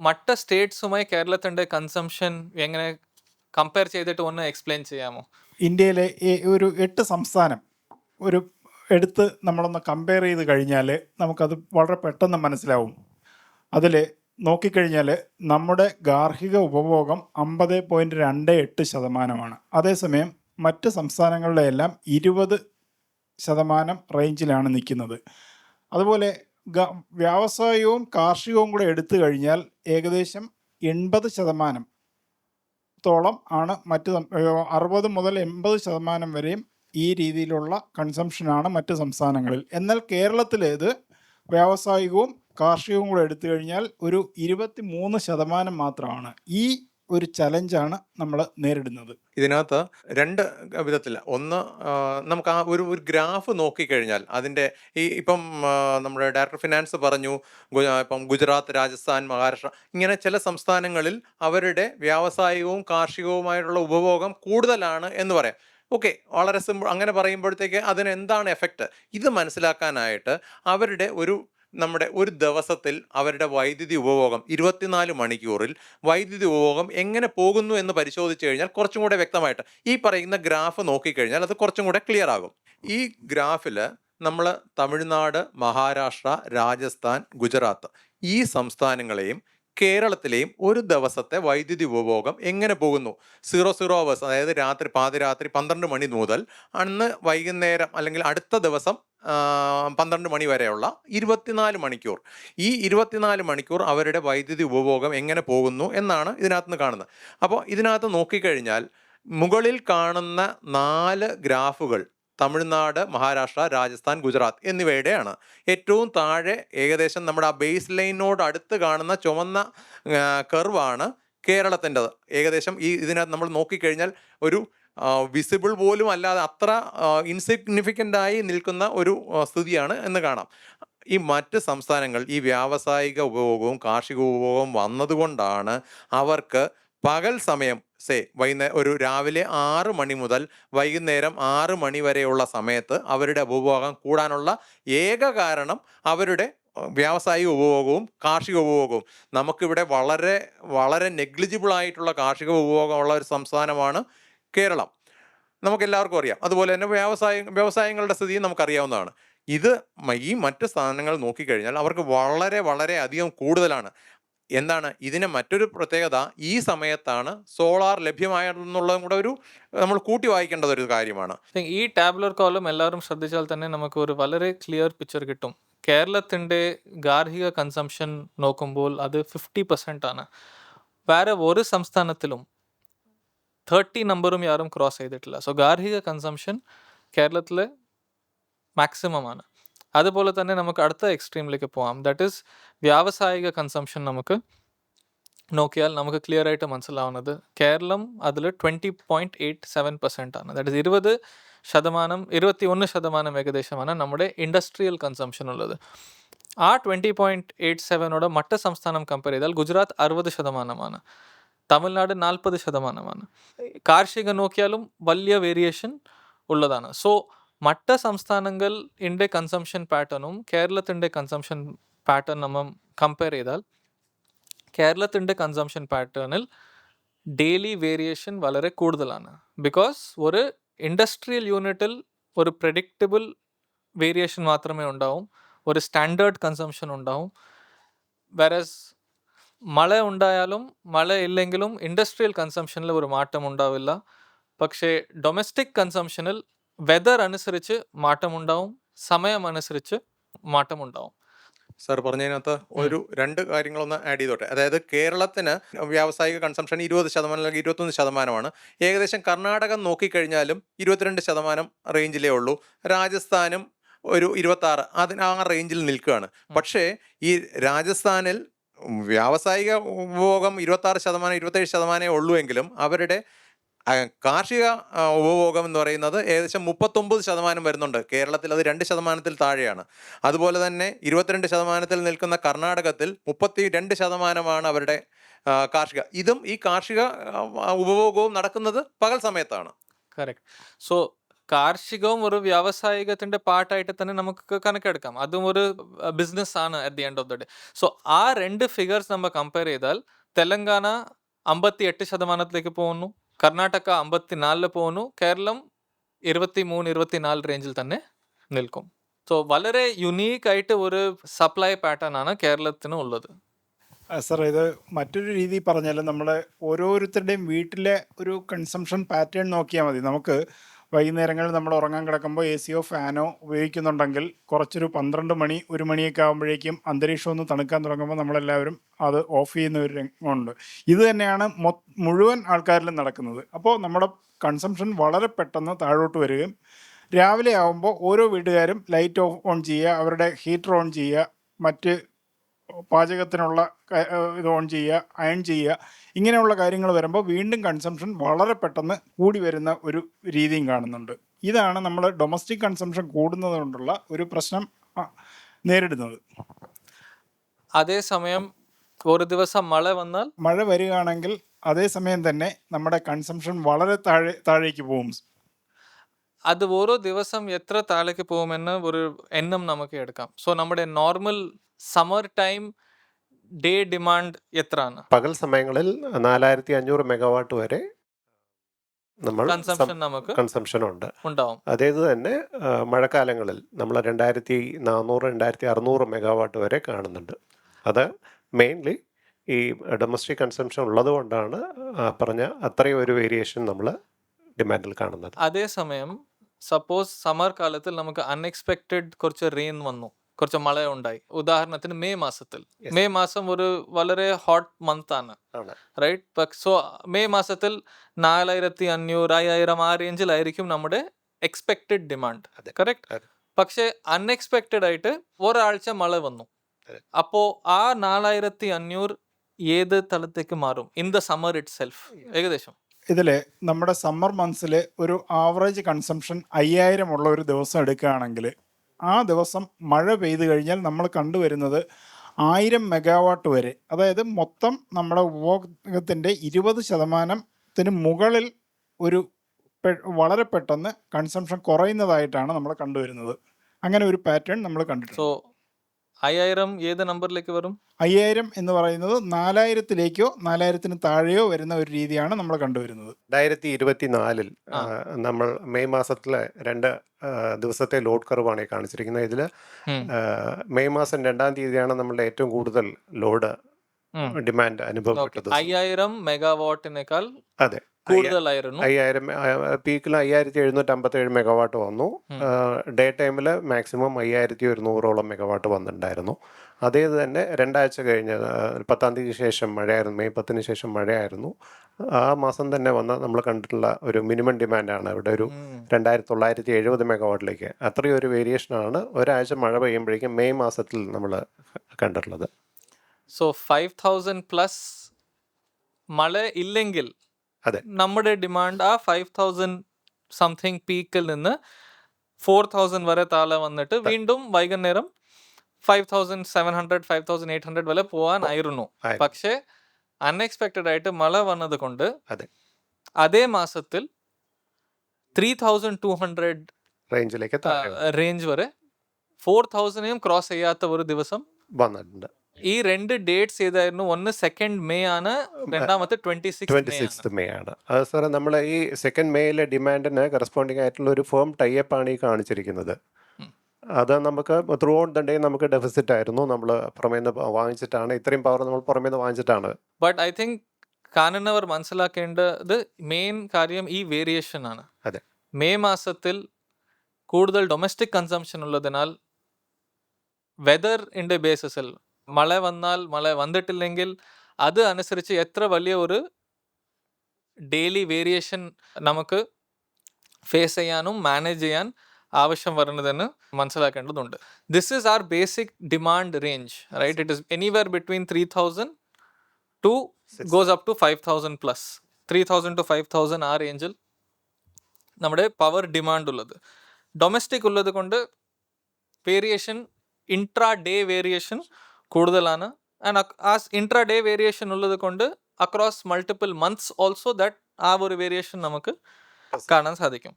മറ്റ് സ്റ്റേറ്റ്സുമായി കേരളത്തിന്റെ കൺസംഷൻ എങ്ങനെ കമ്പയർ ചെയ്തിട്ട് ഒന്ന് എക്സ്പ്ലെയിൻ ചെയ്യാമോ? ഇന്ത്യയിലെ ഒരു എട്ട് സംസ്ഥാനം ഒരു എടുത്ത് നമ്മളൊന്ന് കമ്പയർ ചെയ്ത് കഴിഞ്ഞാൽ നമുക്കത് വളരെ പെട്ടെന്ന് മനസ്സിലാവും. അതിൽ നോക്കിക്കഴിഞ്ഞാൽ നമ്മുടെ ഗാർഹിക ഉപഭോഗം അമ്പത് പോയിന്റ് രണ്ട് എട്ട് ശതമാനമാണ്. അതേസമയം മറ്റ് സംസ്ഥാനങ്ങളിലെല്ലാം ഇരുപത് ശതമാനം റേഞ്ചിലാണ് നിൽക്കുന്നത്. അതുപോലെ വ്യാവസായികവും കാർഷികവും കൂടെ എടുത്തു കഴിഞ്ഞാൽ ഏകദേശം എൺപത് ശതമാനം ത്തോളം ആണ് മറ്റ് അറുപത് മുതൽ എൺപത് ശതമാനം വരെയും ഈ രീതിയിലുള്ള കൺസംഷനാണ് മറ്റ് സംസ്ഥാനങ്ങളിൽ. എന്നാൽ കേരളത്തിലേത് വ്യാവസായികവും കാർഷികവും കൂടെ എടുത്തു കഴിഞ്ഞാൽ ഒരു ഇരുപത്തി മൂന്ന് ശതമാനം മാത്രമാണ്. ഈ ഒരു ചലഞ്ചാണ് നമ്മൾ നേരിടുന്നത്. ഇതിനകത്ത് രണ്ട് വിധത്തിൽ ഒന്ന് നമുക്ക് ആ ഒരു ഒരു ഗ്രാഫ് നോക്കിക്കഴിഞ്ഞാൽ അതിന്റെ ഈ ഇപ്പം നമ്മുടെ ഡയറക്ടർ ഫിനാൻസ് പറഞ്ഞു ഇപ്പം ഗുജറാത്ത് രാജസ്ഥാൻ മഹാരാഷ്ട്ര ഇങ്ങനെ ചില സംസ്ഥാനങ്ങളിൽ അവരുടെ വ്യാവസായികവും കാർഷികവുമായിട്ടുള്ള ഉപഭോഗം കൂടുതലാണ് എന്ന് പറയാം. ഓക്കെ വളരെ സിമ്പിൾ. അങ്ങനെ പറയുമ്പോഴത്തേക്ക് അതിന് എന്താണ് എഫക്റ്റ് ഇത് മനസ്സിലാക്കാനായിട്ട് അവരുടെ ഒരു നമ്മുടെ ഒരു ദിവസത്തിൽ അവരുടെ വൈദ്യുതി ഉപഭോഗം ഇരുപത്തിനാല് മണിക്കൂറിൽ വൈദ്യുതി ഉപഭോഗം എങ്ങനെ പോകുന്നു എന്ന് പരിശോധിച്ച് കഴിഞ്ഞാൽ കുറച്ചും കൂടെ വ്യക്തമായിട്ട്. ഈ പറയുന്ന ഗ്രാഫ് നോക്കിക്കഴിഞ്ഞാൽ അത് കുറച്ചും കൂടെ ക്ലിയർ ആകും. ഈ ഗ്രാഫിൽ നമ്മൾ തമിഴ്നാട് മഹാരാഷ്ട്ര രാജസ്ഥാൻ ഗുജറാത്ത് ഈ സംസ്ഥാനങ്ങളെയും കേരളത്തിലെയും ഒരു ദിവസത്തെ വൈദ്യുതി ഉപഭോഗം എങ്ങനെ പോകുന്നു? സീറോ സീറോ അവേഴ്സ് അതായത് രാത്രി പാതിരാത്രി പന്ത്രണ്ട് മണി മുതൽ അന്ന് വൈകുന്നേരം അല്ലെങ്കിൽ അടുത്ത ദിവസം പന്ത്രണ്ട് മണി വരെയുള്ള ഇരുപത്തിനാല് മണിക്കൂർ. ഈ ഇരുപത്തിനാല് മണിക്കൂർ അവരുടെ വൈദ്യുതി ഉപഭോഗം എങ്ങനെ പോകുന്നു എന്നാണ് ഇതിനകത്ത് നിന്ന് കാണുന്നത്. അപ്പോൾ ഇതിനകത്ത് നോക്കിക്കഴിഞ്ഞാൽ മുകളിൽ കാണുന്ന നാല് ഗ്രാഫുകൾ തമിഴ്നാട് മഹാരാഷ്ട്ര രാജസ്ഥാൻ ഗുജറാത്ത് എന്നിവയുടെയാണ്. ഏറ്റവും താഴെ ഏകദേശം നമ്മുടെ ആ ബേസ് ലൈനോട് അടുത്ത് കാണുന്ന ചുവന്ന കർവാണ് കേരളത്തിന്റെത്. ഏകദേശം ഈ ഇതിനകത്ത് നമ്മൾ നോക്കിക്കഴിഞ്ഞാൽ ഒരു വിസിബിൾ പോലും അല്ലാതെ അത്ര ഇൻസിഗ്നിഫിക്കന്റ് ആയി നിൽക്കുന്ന ഒരു സ്ഥിതിയാണ് എന്ന് കാണാം. ഈ മറ്റ് സംസ്ഥാനങ്ങൾ ഈ വ്യാവസായിക ഉപഭോഗവും കാർഷിക ഉപഭോഗവും വന്നതുകൊണ്ടാണ് അവർക്ക് പകൽ സമയം സേ വൈകുന്നേരം ഒരു രാവിലെ ആറ് മണി മുതൽ വൈകുന്നേരം ആറ് മണി വരെയുള്ള സമയത്ത് അവരുടെ ഉപഭോഗം കൂടാനുള്ള ഏക കാരണം അവരുടെ വ്യാവസായിക ഉപഭോഗവും കാർഷിക ഉപഭോഗവും. നമുക്കിവിടെ വളരെ വളരെ നെഗ്ലിജിബിൾ ആയിട്ടുള്ള കാർഷിക ഉപഭോഗമുള്ള ഒരു സംസ്ഥാനമാണ് കേരളം. നമുക്കെല്ലാവർക്കും അറിയാം. അതുപോലെ തന്നെ വ്യവസായ വ്യവസായങ്ങളുടെ സ്ഥിതിയും നമുക്കറിയാവുന്നതാണ്. ഇത് ഈ മറ്റ് സ്ഥാനങ്ങൾ നോക്കിക്കഴിഞ്ഞാൽ അവർക്ക് വളരെ വളരെ അധികം കൂടുതലാണ്. എന്താണ്? ഇതിന് മറ്റൊരു പ്രത്യേകത ഈ സമയത്താണ് സോളാർ ലഭ്യമായെന്നുള്ളതും കൂടെ ഒരു നമ്മൾ കൂട്ടി വായിക്കേണ്ടത് ഒരു കാര്യമാണ്. ഈ ടാബ്ലർ കോളം എല്ലാവരും ശ്രദ്ധിച്ചാൽ തന്നെ നമുക്ക് ഒരു വളരെ ക്ലിയർ പിക്ചർ കിട്ടും. കേരളത്തിന്റെ ഗാർഹിക കൺസംഷൻ നോക്കുമ്പോൾ അത് ഫിഫ്റ്റി പെർസെന്റ് ആണ്. വേറെ ഒരു സംസ്ഥാനത്തിലും തേർട്ടി നമ്പറും യാരും ക്രോസ് ചെയ്തിട്ടില്ല. സോ ഗാർഹിക കൺസംഷൻ കേരളത്തിലെ മാക്സിമം ആണ് അതുപോലെ തന്നെ നമുക്ക് അടുത്ത എക്സ്ട്രീമിലേക്ക് പോകാം ദാറ്റ് ഈസ് വ്യാവസായിക കൺസംഷൻ നമുക്ക് നോക്കിയാൽ നമുക്ക് ക്ലിയർ ആയിട്ട് മനസ്സിലാവുന്നത് കേരളം അതിൽ twenty point eight seven percent ആണ്. ദാറ്റ് ഇസ് ഇരുപത് ശതമാനം ഇരുപത്തി ഒന്ന് ശതമാനം ഏകദേശമാണ് നമ്മുടെ ഇൻഡസ്ട്രിയൽ കൺസംഷൻ ഉള്ളത്. ആ ട്വന്റി പോയിന്റ് എയ്റ്റ് സെവനോട് മറ്റ് സംസ്ഥാനം കമ്പയർ ചെയ്താൽ ഗുജറാത്ത് അറുപത് ശതമാനമാണ്. തമിഴ്നാട് നാൽപ്പത് ശതമാനമാണ്. കാർഷിക നോക്കിയാലും വലിയ വേരിയേഷൻ ഉള്ളതാണ്. സോ മറ്റ സംസ്ഥാനങ്ങൾ ഇന്റെ കൺസംഷൻ പാറ്റേണും കേരളത്തിന്റെ കൺസംഷൻ പാറ്റേൺ നമ്മൾ കമ്പയർ ചെയ്താൽ കേരളത്തിന്റെ കൺസംഷൻ പാറ്റേണിൽ ഡെയിലി വേരിയേഷൻ വളരെ കൂടുതലാണ്. ബിക്കോസ് ഒരു ഇൻഡസ്ട്രിയൽ യൂണിറ്റിൽ ഒരു പ്രഡിക്റ്റബിൾ വേരിയേഷൻ മാത്രമേ ഉണ്ടാവും. ഒരു സ്റ്റാൻഡേർഡ് കൺസംഷൻ ഉണ്ടാവും. വെറസ് മഴ ഉണ്ടായാലും മഴ ഇല്ലെങ്കിലും ഇൻഡസ്ട്രിയൽ കൺസംഷനിൽ ഒരു മാറ്റം ഉണ്ടാവില്ല. പക്ഷേ ഡൊമസ്റ്റിക് കൺസംഷനിൽ വെതർ അനുസരിച്ച് മാറ്റമുണ്ടാവും സമയം അനുസരിച്ച് മാറ്റമുണ്ടാവും. സാർ പറഞ്ഞതിനകത്ത് ഒരു രണ്ട് കാര്യങ്ങളൊന്ന് ആഡ് ചെയ്തോട്ടെ. അതായത് കേരളത്തിന് വ്യാവസായിക കൺസംഷൻ ഇരുപത് ശതമാനം അല്ലെങ്കിൽ ഇരുപത്തൊന്ന് ശതമാനമാണ്. ഏകദേശം കർണാടകം നോക്കിക്കഴിഞ്ഞാലും ഇരുപത്തിരണ്ട് ശതമാനം റേഞ്ചിലേ ഉള്ളൂ. രാജസ്ഥാനും ഒരു ഇരുപത്താറ് അതിന് ആ റേഞ്ചിൽ നിൽക്കുകയാണ്. പക്ഷേ ഈ രാജസ്ഥാനിൽ വ്യാവസായിക ഉപഭോഗം ഇരുപത്താറ് ശതമാനം ഇരുപത്തേഴ് ശതമാനമേ ഉള്ളൂ എങ്കിലും അവരുടെ കാർഷിക ഉപഭോഗം എന്ന് പറയുന്നത് ഏകദേശം മുപ്പത്തൊമ്പത് ശതമാനം വരുന്നുണ്ട്. കേരളത്തിൽ അത് രണ്ട് ശതമാനത്തിൽ താഴെയാണ്. അതുപോലെ തന്നെ ഇരുപത്തിരണ്ട് ശതമാനത്തിൽ നിൽക്കുന്ന കർണാടകത്തിൽ മുപ്പത്തി രണ്ട് ശതമാനമാണ് അവരുടെ കാർഷിക. ഇതും ഈ കാർഷിക ഉപഭോഗവും നടക്കുന്നത് പകൽ സമയത്താണ്. കറക്റ്റ്. സോ കാർഷികവും ഒരു വ്യാവസായികത്തിന്റെ പാർട്ടായിട്ട് തന്നെ നമുക്ക് കണക്കെടുക്കാം. അതും ഒരു ബിസിനസ് ആണ് at the end of the day so ആ രണ്ട് ഫിഗേഴ്സ് നമ്മൾ കമ്പയർ ചെയ്താൽ തെലങ്കാന അമ്പത്തി എട്ട് ശതമാനത്തിലേക്ക് പോകുന്നു. കർണാടക അമ്പത്തിനാലിൽ പോകുന്നു. കേരളം ഇരുപത്തി മൂന്ന് ഇരുപത്തിനാല് റേഞ്ചിൽ തന്നെ നിൽക്കും. സോ വളരെ യുണീക്ക് ആയിട്ട് ഒരു സപ്ലൈ പാറ്റേൺ ആണ് കേരളത്തിന് ഉള്ളത്. സാർ ഇത് മറ്റൊരു രീതി പറഞ്ഞാൽ നമ്മുടെ ഓരോരുത്തരുടെയും വീട്ടിലെ ഒരു കൺസംഷൻ പാറ്റേൺ നോക്കിയാൽ മതി. നമുക്ക് വൈകുന്നേരങ്ങളിൽ നമ്മൾ ഉറങ്ങാൻ കിടക്കുമ്പോൾ എ സിയോ ഫാനോ ഉപയോഗിക്കുന്നുണ്ടെങ്കിൽ കുറച്ചൊരു പന്ത്രണ്ട് മണി ഒരു മണിയൊക്കെ ആകുമ്പോഴേക്കും അന്തരീക്ഷം ഒന്ന് തണുക്കാൻ തുടങ്ങുമ്പോൾ നമ്മളെല്ലാവരും അത് ഓഫ് ചെയ്യുന്ന ഒരു രംഗമുണ്ട്. ഇത് തന്നെയാണ് മുഴുവൻ ആൾക്കാരിലും നടക്കുന്നത്. അപ്പോൾ നമ്മുടെ കൺസംഷൻ വളരെ പെട്ടെന്ന് താഴോട്ട് വരികയും രാവിലെ ആകുമ്പോൾ ഓരോ വീട്ടുകാരും ലൈറ്റ് ഓഫ് ഓൺ ചെയ്യുക അവരുടെ ഹീറ്റർ ഓൺ ചെയ്യുക മറ്റ് പാചകത്തിനുള്ള ഇത് ഓൺ ചെയ്യുക അയൺ ചെയ്യുക ഇങ്ങനെയുള്ള കാര്യങ്ങൾ വരുമ്പോൾ വീണ്ടും കൺസംഷൻ വളരെ പെട്ടെന്ന് കൂടി വരുന്ന ഒരു രീതിയും കാണുന്നുണ്ട്. ഇതാണ് നമ്മൾ ഡൊമസ്റ്റിക് കൺസംഷൻ കൂടുന്നത് കൊണ്ടുള്ള ഒരു പ്രശ്നം നേരിടുന്നത്. അതേസമയം ഒരു ദിവസം മഴ വന്നാൽ? മഴ വരികയാണെങ്കിൽ അതേസമയം തന്നെ നമ്മുടെ കൺസംഷൻ വളരെ താഴെ താഴേക്ക് പോകും. അത് ഓരോ ദിവസം എത്ര താഴേക്ക് പോകുമെന്ന് ഒരു എണ്ണം നമുക്ക് എടുക്കാം. സോ നമ്മുടെ normal summer time day demand എത്രയാണ് പകൽ സമയങ്ങളിൽ നാലായിരത്തി അഞ്ഞൂറ് മെഗാവാട്ട് വരെ നമ്മൾ കൺസംഷൻ നമുക്ക് കൺസംഷൻ ഉണ്ട് ഉണ്ടാവും. അതേത് തന്നെ മഴക്കാലങ്ങളിൽ നമ്മൾ രണ്ടായിരത്തി നാനൂറ് രണ്ടായിരത്തി അറുന്നൂറ് മെഗാവാട്ട് വരെ കാണുന്നുണ്ട്. അത് മെയിൻലി ഈ ഡൊമസ്റ്റിക് കൺസംഷൻ ഉള്ളത് കൊണ്ടാണ് പറഞ്ഞ അത്രയും ഒരു വേരിയേഷൻ നമ്മൾ ഡിമാൻഡിൽ കാണുന്നത്. അതേസമയം സപ്പോസ് സമ്മർ കാലത്തിൽ നമുക്ക് അൺഎക്സ്പെക്റ്റഡ് കുറച്ച് റെയിൻ വന്നു. കുറച്ച് മഴ ഉണ്ടായി ഉദാഹരണത്തിന് മെയ് മാസത്തിൽ. മെയ് മാസം ഒരു വളരെ ഹോട്ട് മന്ത് ആണ്. റൈറ്റ് സോ മെയ് മാസത്തിൽ നാലായിരത്തി അഞ്ഞൂറ് അയ്യായിരം ആ റേഞ്ചിലായിരിക്കും നമ്മുടെ എക്സ്പെക്റ്റഡ് ഡിമാൻഡ്. കറക്റ്റ് പക്ഷെ അൺഎക്സ്പെക്റ്റഡ് ആയിട്ട് ഒരാഴ്ച മഴ വന്നു. അപ്പോ ആ നാലായിരത്തി അഞ്ഞൂറ് ഏത് തലത്തേക്ക് മാറും? In the summer it self ഏകദേശം. ഇതിൽ നമ്മുടെ സമ്മർ മന്ത്സിൽ ഒരു ആവറേജ് കൺസംഷൻ അയ്യായിരം ഉള്ള ഒരു ദിവസം എടുക്കുകയാണെങ്കിൽ ആ ദിവസം മഴ പെയ്തു കഴിഞ്ഞാൽ നമ്മൾ കണ്ടുവരുന്നത് ആയിരം മെഗാവാട്ട് വരെ. അതായത് മൊത്തം നമ്മുടെ ഉപഭോഗത്തിന്റെ ഇരുപത് ശതമാനത്തിന് മുകളിൽ ഒരു വളരെ പെട്ടെന്ന് കൺസംഷൻ കുറയുന്നതായിട്ടാണ് നമ്മൾ കണ്ടുവരുന്നത്. അങ്ങനെ ഒരു പാറ്റേൺ നമ്മൾ കണ്ടിട്ടുണ്ട്. അയ്യായിരം ഏത് നമ്പറിലേക്ക് വരും? അയ്യായിരം എന്ന് പറയുന്നത് നാലായിരത്തിലേക്കോ നാലായിരത്തിന് താഴെയോ വരുന്ന ഒരു രീതിയാണ് നമ്മൾ കണ്ടുവരുന്നത്. രണ്ടായിരത്തി ഇരുപത്തി നാലിൽ നമ്മൾ മെയ് മാസത്തിലെ രണ്ട് ദിവസത്തെ ലോഡ് കർവാണ് കാണിച്ചിരിക്കുന്നത്. ഇതിൽ മെയ് മാസം രണ്ടാം തീയതിയാണ് നമ്മളുടെ ഏറ്റവും കൂടുതൽ ലോഡ് ഡിമാൻഡ്. അനുഭവപ്പെട്ടത്. അയ്യായിരം മെഗാവാട്ടിനേക്കാൾ അതെ. കൂടുതലായിരുന്നു. അയ്യായിരം പീക്കിൽ അയ്യായിരത്തി എഴുന്നൂറ്റി അമ്പത്തേഴ് മെഗാവാട്ട് വന്നു ഡേ ടൈമിൽ മാക്സിമം അയ്യായിരത്തി ഒരുന്നൂറോളം മെഗാവാട്ട് വന്നിട്ടുണ്ടായിരുന്നു. അതേ തന്നെ രണ്ടാഴ്ച കഴിഞ്ഞ് പത്താം തീയതി ശേഷം മഴയായിരുന്നു. മെയ് പത്തിന് ശേഷം മഴയായിരുന്നു. ആ മാസം തന്നെ വന്ന നമ്മൾ കണ്ടിട്ടുള്ള ഒരു മിനിമം ഡിമാൻഡാണ്. ഇവിടെ ഒരു. രണ്ടായിരത്തി തൊള്ളായിരത്തി എഴുപത് മെഗാവാട്ടിലേക്ക്. അത്രയും ഒരു വേരിയേഷനാണ്. ഒരാഴ്ച മഴ പെയ്യുമ്പോഴേക്കും മെയ് മാസത്തിൽ നമ്മൾ കണ്ടിട്ടുള്ളത്. സോ ഫൈവ് തൗസൻഡ് പ്ലസ് മഴ ഇല്ലെങ്കിൽ അതെ. നമ്മുടെ ഡിമാൻഡ് ആ ഫൈവ് തൗസൻഡ് സംതിങ് പീക്കിൽ നിന്ന് ഫോർ തൗസൻഡ് വരെ താഴെ വന്നിട്ട് വീണ്ടും വൈകുന്നേരം five thousand seven hundred five thousand eight hundred വരെ പോകാനായിരുന്നു. പക്ഷേ അൺഎക്സ്പെക്റ്റഡ് ആയിട്ട് മഴ വന്നത് കൊണ്ട് അതെ. അതേ മാസത്തിൽ ത്രീ തൗസൻഡ് ടു ഹൺഡ്രഡ് റേഞ്ചിലേക്ക് റേഞ്ച് വരെ ഫോർ തൗസൻഡേയും ക്രോസ് ചെയ്യാത്ത ഒരു ദിവസം വന്നിട്ടുണ്ട് ഈ രണ്ട് ഡേറ്റ്സ് ഏതായിരുന്നു? ഒന്ന് സെക്കൻഡ് മെയ് ആണ് രണ്ടാമത്തെ twenty six twenty six May May ആണ്. അത് സാറെ നമ്മൾ ഈ സെക്കൻഡ് മെയിലെ ഡിമാൻഡിന് കറസ്പോണ്ടിങ് ആയിട്ടുള്ള ഒരു ഫോം ടൈപ്പ് ആണ് ഈ കാണിച്ചിരിക്കുന്നത്. അത് നമുക്ക് ത്രൂ ഔട്ട് ദ ഡേ നമുക്ക് ഡെഫിസിറ്റ് ആയിരുന്നു. നമ്മൾ പുറമേ നിന്ന് വാങ്ങിച്ചിട്ടാണ്. ഇത്രയും പവർ നമ്മൾ പുറമേ നിന്ന് വാങ്ങിച്ചിട്ടാണ് ബട്ട് ഐ തിങ്ക് കാനനവർ മനസ്സിലാക്കേണ്ടത് മെയിൻ കാര്യം ഈ വേരിയേഷൻ ആണ്. അതെ. മെയ് മാസത്തിൽ കൂടുതൽ ഡൊമസ്റ്റിക് കൺസംഷൻ ഉള്ളതിനാൽ വെതറിന്റെ ബേസിസിൽ മഴ വന്നാൽ മഴ വന്നിട്ടില്ലെങ്കിൽ അത് അനുസരിച്ച് എത്ര വലിയ ഒരു ഡെയിലി വേരിയേഷൻ നമുക്ക് ഫേസ് ചെയ്യാനും മാനേജ് ചെയ്യാൻ ആവശ്യം വരുന്നതെന്ന് മനസ്സിലാക്കേണ്ടതുണ്ട്. This is our basic demand range right it is anywhere between three thousand to goes up to five thousand plus three thousand to five thousand ആ റേഞ്ചിൽ നമ്മുടെ പവർ ഡിമാൻഡ് ഉള്ളത്. ഡൊമസ്റ്റിക് ഉള്ളത് കൊണ്ട് വേരിയേഷൻ ഇൻട്രാ ഡേ വേരിയേഷൻ കൂടുതലാണ്. And ആ intra day variation ഉള്ളത് കൊണ്ട് across multiple months also that ആ ഒരു വേരിയേഷൻ നമുക്ക് കാണാൻ സാധിക്കും.